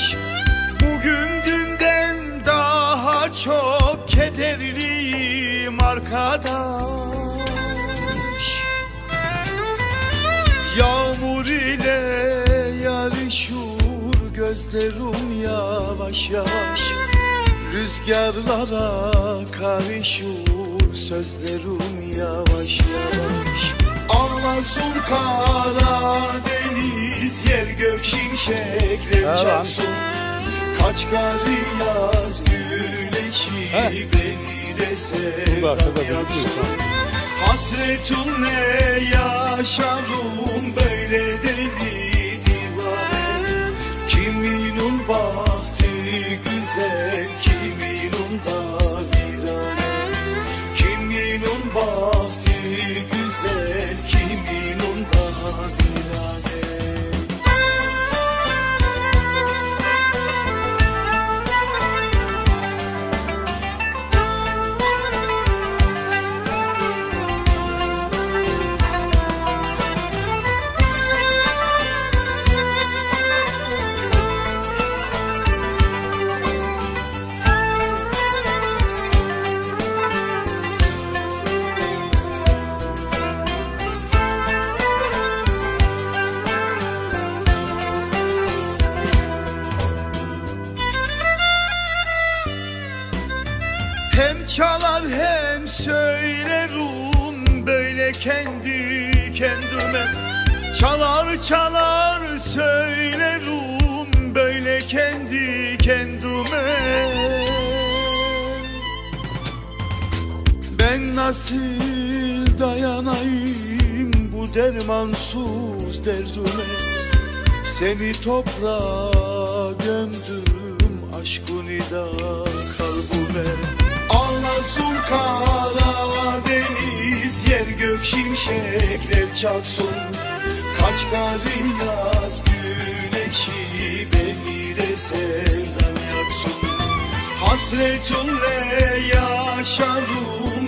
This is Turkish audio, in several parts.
genç Bugün dünden daha çok kederliyim arkadaş. Yağmur ile yarışır gözlerim yavaş yavaş. Rüzgarlara karışır sözlerim yavaş yavaş. Ağlasın kara deniz yer gök şimşekler Evet. çaksın Kaç karı yaz güneşi beni de şu yapsın. Hasretunle yaşarım böyle deli divane Kiminin bahtı güzel, çalar hem söylerim böyle kendi kendime. Çalar çalar söylerim böyle kendi kendime. Ben nasıl dayanayım bu dermansız derdime? Seni toprağa gömdüm aşkını da çaksın Kaç karı yaz güneşi beni de sevdam yaksın. Hasretunle yaşarım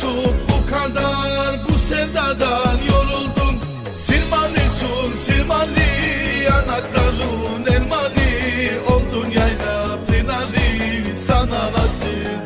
tut bu kadar bu sevdadan yoruldum Silmalisun silmali yanakların elmali. Oldun yayla finali sana nasip.